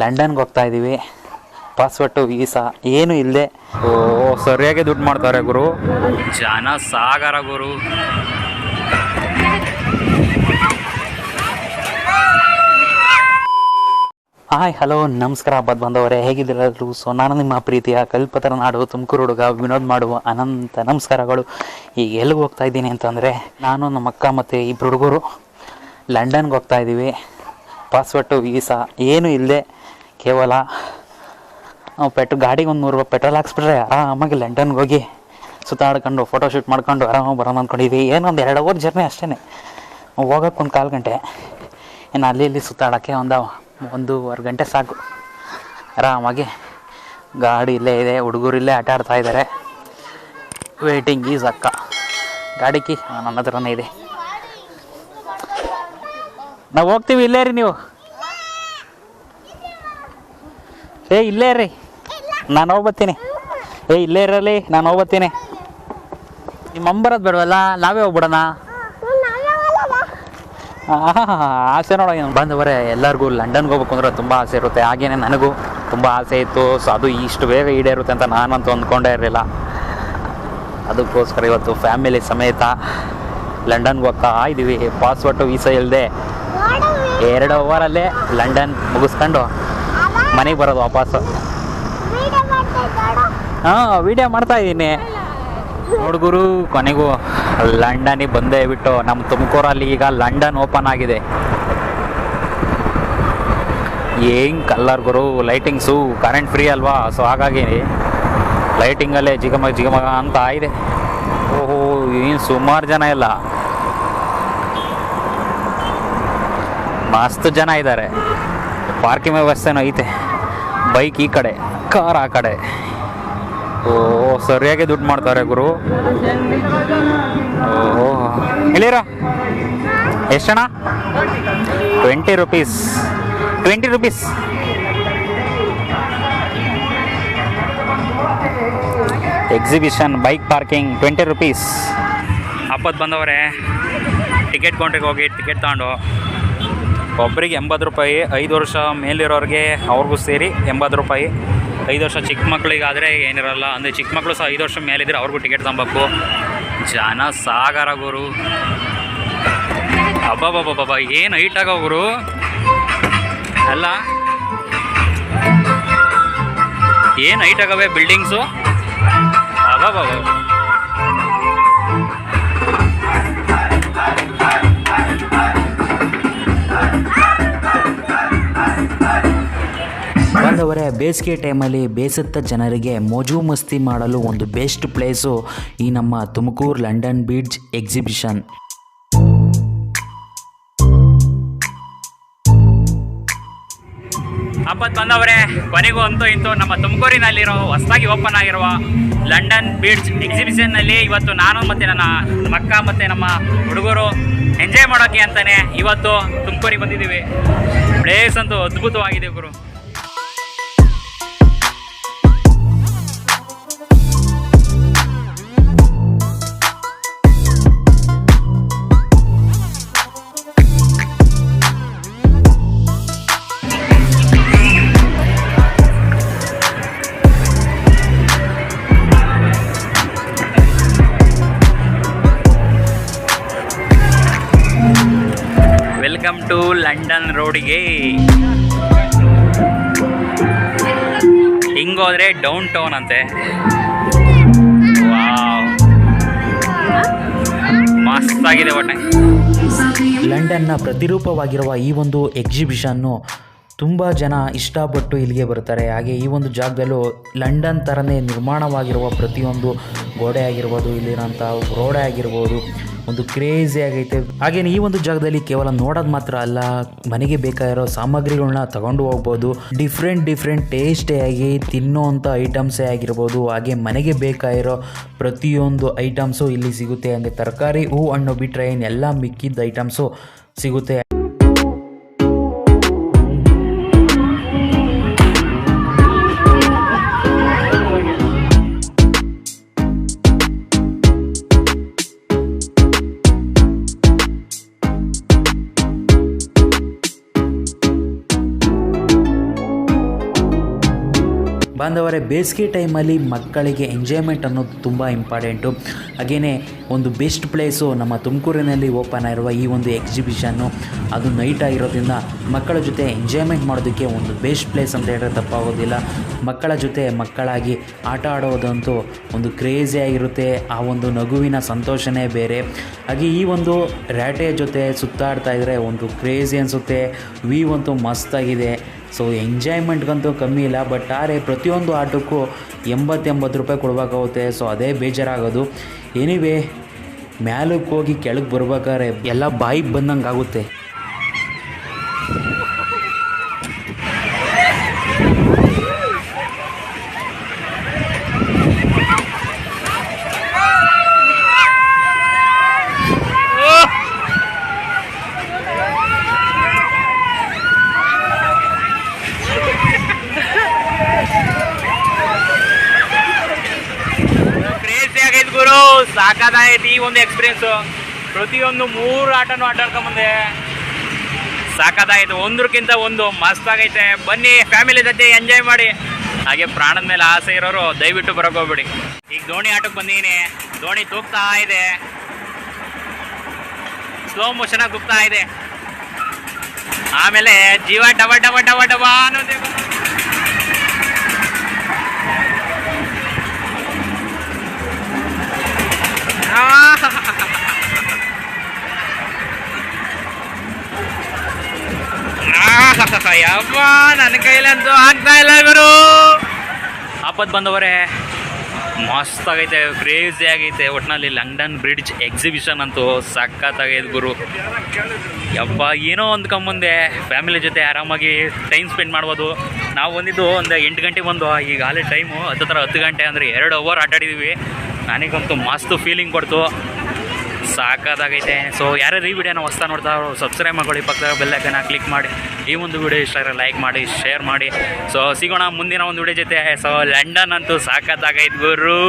ಲಂಡನ್ಗೆ ಹೋಗ್ತಾ ಇದ್ದೀವಿ ಪಾಸ್ಪೋರ್ಟು ವೀಸಾ ಏನು ಇಲ್ಲದೆ. ಓ ಸರಿಯಾಗಿ ದುಡ್ಡು ಮಾಡ್ತಾರೆ ಗುರು. ಜನ ಸಾಗರ ಗುರು. ಹಾಯ್ ಹಲೋ ನಮಸ್ಕಾರ ಹಬ್ಬದ ಬಂದವರೇ. ಹೇಗಿದ್ದೀರಲ್ಲರೂ ಸೊ ನಾನು ನಿಮ್ಮ ಪ್ರೀತಿಯ ಕಲ್ಪತರ ನಾಡು ತುಮಕೂರು ಹುಡುಗ ವಿನೋದ್ ಮಾಡುವ ಅನಂತ ನಮಸ್ಕಾರಗಳು. ಈಗ ಎಲ್ಲಿಗೆ ಹೋಗ್ತಾ ಇದ್ದೀನಿ ಅಂತಂದರೆ ನಾನು ನಮ್ಮ ಅಕ್ಕ ಮತ್ತು ಇಬ್ಬರು ಹುಡುಗರು ಲಂಡನ್ಗೆ ಹೋಗ್ತಾ ಇದ್ದೀವಿ ಪಾಸ್ಪೋರ್ಟು ವೀಸಾ ಏನು ಇಲ್ಲದೆ ಕೇವಲ ಪೆಟ್ರೋ ಗಾಡಿಗೆ ಒಂದು ನೂರು ರೂಪಾಯಿ ಪೆಟ್ರೋಲ್ ಹಾಕ್ಸ್ಬಿಟ್ರೆ ಆರಾಮಾಗಿ ಲಂಡನ್ಗೆ ಹೋಗಿ ಸುತ್ತಾಡ್ಕೊಂಡು ಫೋಟೋ ಶೂಟ್ ಮಾಡ್ಕೊಂಡು ಆರಾಮಾಗಿ ಬರೋಣ ಅಂದ್ಕೊಂಡಿದ್ವಿ ಏನೊಂದು ಎರಡು ಅವರ್ ಜರ್ನಿ ಅಷ್ಟೇ ಹೋಗೋಕ್ಕೆ ಒಂದು ಕಾಲು ಗಂಟೆ. ಇನ್ನು ಅಲ್ಲಿ ಇಲ್ಲಿ ಸುತ್ತಾಡೋಕ್ಕೆ ಒಂದು ಒಂದೂವರೆ ಗಂಟೆ ಸಾಕು. ಆರಾಮಾಗಿ ಗಾಡಿ ಇಲ್ಲೇ ಇದೆ, ಹುಡುಗರು ಇಲ್ಲೇ ಆಟ ಆಡ್ತಾ ಇದ್ದಾರೆ. ವೇಟಿಂಗ್ ಈಸ್ ಅಕ್ಕ. ಗಾಡಿ ಕಿ ನನ್ನ ಹತ್ರನೇ ಇದೆ. ನಾವು ಹೋಗ್ತೀವಿ, ಇಲ್ಲೇ ರೀ ನೀವು. ಏ, ಇಲ್ಲೇ ರೀ ನಾನು ಹೋಗ್ಬತ್ತೀನಿ. ಏ, ಇಲ್ಲೇ ಇರಲಿ, ನಾನು ಹೋಗ್ಬತ್ತೀನಿ. ನಿಮ್ಮ ಅಂಬರೋದು ಬೇಡವಲ್ಲ, ನಾವೇ ಹೋಗ್ಬಿಡೋಣ. ಆಸೆ ನೋಡೋ ಬಂದವರೆ, ಎಲ್ಲರಿಗೂ ಲಂಡನ್ಗೆ ಹೋಗ್ಬೇಕು ಅಂದ್ರೆ ತುಂಬ ಆಸೆ ಇರುತ್ತೆ. ಹಾಗೇನೆ ನನಗೂ ತುಂಬ ಆಸೆ ಇತ್ತು. ಸೊ ಅದು ಇಷ್ಟು ಬೇಗ ಈಡೇರುತ್ತೆ ಅಂತ ನಾನಂತೂ ಅಂದ್ಕೊಂಡೇ ಇರಲಿಲ್ಲ. ಅದಕ್ಕೋಸ್ಕರ ಇವತ್ತು ಫ್ಯಾಮಿಲಿ ಸಮೇತ ಲಂಡನ್ಗೆ ಹೋಗ್ತಾ ಇದ್ದೀವಿ ಪಾಸ್ಪೋರ್ಟು ವೀಸಾ ಇಲ್ಲದೆ ಎರಡು ಓವರಲ್ಲೇ ಲಂಡನ್ ಮುಗಿಸ್ಕೊಂಡು ಮನೆಗೆ ಬರೋದು ವಾಪಸ್ಸು ಹಾಂ ವಿಡಿಯೋ ಮಾಡ್ತಾ ಇದ್ದೀನಿ. ಹುಡುಗರು ಕೊನೆಗೂ ಲಂಡನಿಗೆ ಬಂದೇ ಬಿಟ್ಟು ನಮ್ಮ ತುಮಕೂರಲ್ಲಿ ಈಗ ಲಂಡನ್ ಓಪನ್ ಆಗಿದೆ. ಏನು ಕಲ್ಲರ್ ಗುರು, ಲೈಟಿಂಗ್ಸು ಕರೆಂಟ್ ಫ್ರೀ ಅಲ್ವಾ? ಸೊ ಹಾಗಾಗಿ ಲೈಟಿಂಗಲ್ಲೇ ಜಿಗಮಗ ಜಿಗಮಗ ಅಂತ ಆಗಿದೆ. ಓಹೋ, ಏನು ಸುಮಾರು ಜನ ಇಲ್ಲ. ಮಸ್ತ್ ಜನ ಇದ್ದಾರೆ ಪಾರ್ಕಿಂಗ್ ವ್ಯವಸ್ಥೆನೂ ಐತೆ. ಬೈಕ್ ಈ ಕಡೆ, ಕಾರ್ ಆ ಕಡೆ. ಓ, ಸರಿಯಾಗಿ ದುಡ್ಡು ಮಾಡ್ತಾರೆ ಗುರು. ಓ ಇಲ್ಲಿರ ಎಷ್ಟಣ್ಣ? Twenty rupees. Twenty rupees. Exhibition, bike parking, twenty rupees. ಹಬ್ಬದ ಬಂದವರೇ, ಟಿಕೆಟ್ ಕೌಂಟ್ರಿಗೆ ಹೋಗಿ ಟಿಕೆಟ್ ತಗೊಂಡು. ಒಬ್ಬರಿಗೆ ಎಂಬತ್ತು ರೂಪಾಯಿ, ಐದು ವರ್ಷ ಮೇಲಿರೋರಿಗೆ ಅವ್ರಿಗೂ ಸೇರಿ ಎಂಬತ್ತು ರೂಪಾಯಿ. ಐದು ವರ್ಷ ಚಿಕ್ಕ ಮಕ್ಕಳಿಗಾದರೆ ಏನಿರಲ್ಲ, ಅಂದರೆ ಚಿಕ್ಕ ಮಕ್ಕಳು ಸಹ ಐದು ವರ್ಷ ಮೇಲಿದ್ರೆ ಅವ್ರಿಗೂ ಟಿಕೆಟ್ ತಗೊಬೇಕು. ಜನ ಸಾಗರ ಗುರು. ಅಬ್ಬಬ್ಬಬ್ಬಬ್ಬ ಏನು ಆಗೋ ಗುರು. ಅಲ್ಲ. ಏನು ಹೈಟ್ ಆಗವೆ ಬಿಲ್ಡಿಂಗ್ಸು ಅಬ್ಬಬ್ಬಬ್ಬ ಬಂದವರೇ, ಬೇಸಿಗೆ ಟೈಮಲ್ಲಿ ಬೇಸತ್ತ ಜನರಿಗೆ ಮೋಜು ಮಸ್ತಿ ಮಾಡಲು ಒಂದು ಬೆಸ್ಟ್ ಪ್ಲೇಸು ಈ ನಮ್ಮ ತುಮಕೂರು ಲಂಡನ್ ಬೀಡ್ಜ್ ಎಕ್ಸಿಬಿಷನ್. ಅಪ್ಪತ್ ಬಂದವರೇ, ಕೊನೆಗೂ ಅಂತೂ ಇಂತೂ ನಮ್ಮ ತುಮಕೂರಿನಲ್ಲಿರೋ, ಹೊಸದಾಗಿ ಓಪನ್ ಆಗಿರುವ ಲಂಡನ್ ಬೀಚ್ ಎಕ್ಸಿಬಿಷನ್ನಲ್ಲಿ ಇವತ್ತು ನಾನು ಮತ್ತು ನನ್ನ ನಮ್ಮ ಅಕ್ಕ ಮತ್ತು ನಮ್ಮ ಹುಡುಗರು ಎಂಜಾಯ್ ಮಾಡೋಕೆ ಅಂತಾನೆ ಇವತ್ತು ತುಮಕೂರಿಗೆ ಬಂದಿದ್ದೀವಿ. ಪ್ಲೇಸ್ ಅಂತೂ ಅದ್ಭುತವಾಗಿದೆ ಗುರು. ವೆಲ್ಕಮ್ ಟು ಲಂಡನ್ ರೋಡಿಗೆ ಹಿಂಗೋದ್ರೆ ಡೌನ್ ಟೌನ್ ಅಂತೆ ಮಸ್ತಾಗಿದೆ ಒಟ್ಟೆ ಲಂಡನ್ನ ಪ್ರತಿರೂಪವಾಗಿರುವ ಈ ಒಂದು ಎಕ್ಸಿಬಿಷನ್ನು ತುಂಬ ಜನ ಇಷ್ಟಪಟ್ಟು ಇಲ್ಲಿಗೆ ಬರ್ತಾರೆ. ಹಾಗೆ ಈ ಒಂದು ಜಾಗದಲ್ಲೂ ಲಂಡನ್ ಥರನೇ ನಿರ್ಮಾಣವಾಗಿರುವ ಪ್ರತಿಯೊಂದು ಗೋಡೆ ಆಗಿರ್ಬೋದು ಇಲ್ಲಿರೋಂಥ ರೋಡೆ ಆಗಿರ್ಬೋದು ಒಂದು ಕ್ರೇಜಿ ಆಗೈತೆ. ಹಾಗೇನೆ ಈ ಒಂದು ಜಾಗದಲ್ಲಿ ಕೇವಲ ನೋಡೋದು ಮಾತ್ರ ಅಲ್ಲ, ಮನೆಗೆ ಬೇಕಾಗಿರೋ ಸಾಮಗ್ರಿಗಳನ್ನ ತಗೊಂಡು ಹೋಗ್ಬೋದು. ಡಿಫ್ರೆಂಟ್ ಡಿಫ್ರೆಂಟ್ ಟೇಸ್ಟೇ ಆಗಿ ತಿನ್ನೋವಂಥ ಐಟಮ್ಸೇ ಆಗಿರ್ಬೋದು. ಹಾಗೆ ಮನೆಗೆ ಬೇಕಾಗಿರೋ ಪ್ರತಿಯೊಂದು ಐಟಮ್ಸು ಇಲ್ಲಿ ಸಿಗುತ್ತೆ. ಹಂಗೆ ತರಕಾರಿ, ಹೂ, ಹಣ್ಣು ಬಿಟ್ಟರೆ ಏನೆಲ್ಲ ಮಿಕ್ಕಿದ್ದ ಐಟಮ್ಸು ಸಿಗುತ್ತೆ. ಬಾಂಧವರೇ, ಬೇಸಿಗೆ ಟೈಮಲ್ಲಿ ಮಕ್ಕಳಿಗೆ ಎಂಜಾಯ್ಮೆಂಟ್ ಅನ್ನೋದು ತುಂಬ ಇಂಪಾರ್ಟೆಂಟು. ಹಾಗೆಯೇ ಒಂದು ಬೆಸ್ಟ್ ಪ್ಲೇಸು ನಮ್ಮ ತುಮಕೂರಿನಲ್ಲಿ ಓಪನ್ ಆಗಿರುವ ಈ ಒಂದು ಎಕ್ಸಿಬಿಷನ್ನು, ಅದು ನೈಟ್ ಆಗಿರೋದ್ರಿಂದ ಮಕ್ಕಳ ಜೊತೆ ಎಂಜಾಯ್ಮೆಂಟ್ ಮಾಡೋದಕ್ಕೆ ಒಂದು ಬೆಸ್ಟ್ ಪ್ಲೇಸ್ ಅಂತ ಹೇಳಿದ್ರೆ ತಪ್ಪಾಗೋದಿಲ್ಲ. ಮಕ್ಕಳ ಜೊತೆ ಮಕ್ಕಳಾಗಿ ಆಟ ಆಡೋದಂತೂ ಒಂದು ಆಗಿರುತ್ತೆ, ಆ ಒಂದು ನಗುವಿನ ಸಂತೋಷನೇ ಬೇರೆ. ಹಾಗೆ ಈ ಒಂದು ರ್ಯಾಟೆಯ ಜೊತೆ ಸುತ್ತಾಡ್ತಾ ಇದ್ದರೆ ಒಂದು ಕ್ರೇಜಿ ಅನಿಸುತ್ತೆ, ವ್ಯೂ ಅಂತೂ ಮಸ್ತಾಗಿದೆ. ಸೊ ಎಂಜಾಯ್ಮೆಂಟ್ಗಂತೂ ಕಮ್ಮಿ ಇಲ್ಲ ಬಟ್ ಆದರೆ ಪ್ರತಿಯೊಂದು ಆಟಕ್ಕೂ ಎಂಬತ್ತೆಂಬತ್ತು ರೂಪಾಯಿ ಕೊಡಬೇಕಾಗುತ್ತೆ. ಸೊ ಅದೇ ಬೇಜಾರಾಗೋದು. ಎನಿವೇ ಮ್ಯಾಲಕ್ಕೆ ಹೋಗಿ ಕೆಳಗೆ ಬರ್ಬೇಕಾದ್ರೆ ಎಲ್ಲ ಬಾಯಿಗೆ ಬಂದಂಗೆ ಆಗುತ್ತೆ ಕ್ರೇಜಿ ಆಗೈತೆ ಸಾಕಾಗೈತಿ ಈ ಒಂದು ಎಕ್ಸ್ಪೀರಿಯನ್ಸು ಪ್ರತಿಯೊಂದು ಮೂರು ಆಟನೂ ಆಟ ಆಡ್ಕೊಂಬಂದೆ ಸಾಕಾದಾಯ್ತು ಒಂದ್ರಕ್ಕಿಂತ ಒಂದು. ಮಸ್ತ್ ಆಗೈತೆ. ಬನ್ನಿ ಫ್ಯಾಮಿಲಿ ಜೊತೆ ಎಂಜಾಯ್ ಮಾಡಿ. ಹಾಗೆ ಪ್ರಾಣದ ಮೇಲೆ ಆಸೆ ಇರೋರು ದಯವಿಟ್ಟು ಹೋಗ್ಬೇಡಿ. ಈಗ ದೋಣಿ ಆಟಕ್ಕೆ ಬಂದಿದ್ದೀನಿ ದೋಣಿ ತೂಗ್ತಾ ಇದೆ. ಸ್ಲೋ ಮೋಷನ್ ಆಗಿ ತೂಗ್ತಾ ಇದೆ. ಆಮೇಲೆ ಜೀವ ಡಬ ಡಬ ಡಬ ಡಬ ಅನ್ನೋದೇ ಆಪತ್ ಬಂದವರೇ, ಮಸ್ತ್ ಆಗೈತೆ ಕ್ರೇಜಿ ಆಗೈತೆ. ಒಟ್ನಲ್ಲಿ ಲಂಡನ್ ಬ್ರಿಡ್ಜ್ ಎಕ್ಸಿಬಿಷನ್ ಅಂತೂ ಸಖತ್ತಾಗೈತೆ ಗುರು. ಯಪ್ಪ ಏನೋ ಅಂದ್ಕೊಂಬಂದೆ ಫ್ಯಾಮಿಲಿ ಜೊತೆ ಆರಾಮಾಗಿ ಟೈಮ್ ಸ್ಪೆಂಡ್ ಮಾಡ್ಬೋದು. ನಾವು ಬಂದಿದ್ದು ಒಂದು ಎಂಟು ಗಂಟೆಗೆ ಬಂದು ಈಗ ಆಲೇ ಟೈಮು ಹತ್ತತ್ರ ಹತ್ತು ಗಂಟೆ ಅಂದರೆ ಎರಡು ಅವರ್ ಆಟಾಡಿದ್ದೀವಿ ನನಗಂತೂ ಮಸ್ತ್ ಫೀಲಿಂಗ್ ಕೊಡ್ತು ಸಾಕಾದಾಗೈತೆ. ಸೊ ಯಾರ್ಯಾರು ಈ ವಿಡಿಯೋನ ಹೊಸ್ತಾ ನೋಡ್ತಾ ಸಬ್ಸ್ಕ್ರೈಬ್ ಮಾಡ್ಕೊಳ್ಳಿ. ಪಕ್ಕದ ಬೆಲ್ಲೈಕನ್ನ ಕ್ಲಿಕ್ ಮಾಡಿ. ಈ ಒಂದು ವಿಡಿಯೋ ಇಷ್ಟ ಆದರೆ ಲೈಕ್ ಮಾಡಿ ಶೇರ್ ಮಾಡಿ. ಸೊ ಸಿಗೋಣ ಮುಂದಿನ ಒಂದು ವಿಡಿಯೋ ಜೊತೆ. ಸೊ ಲಂಡನ್ ಅಂತೂ ಸಾಕಾದಾಗೈತೆ ಗುರು.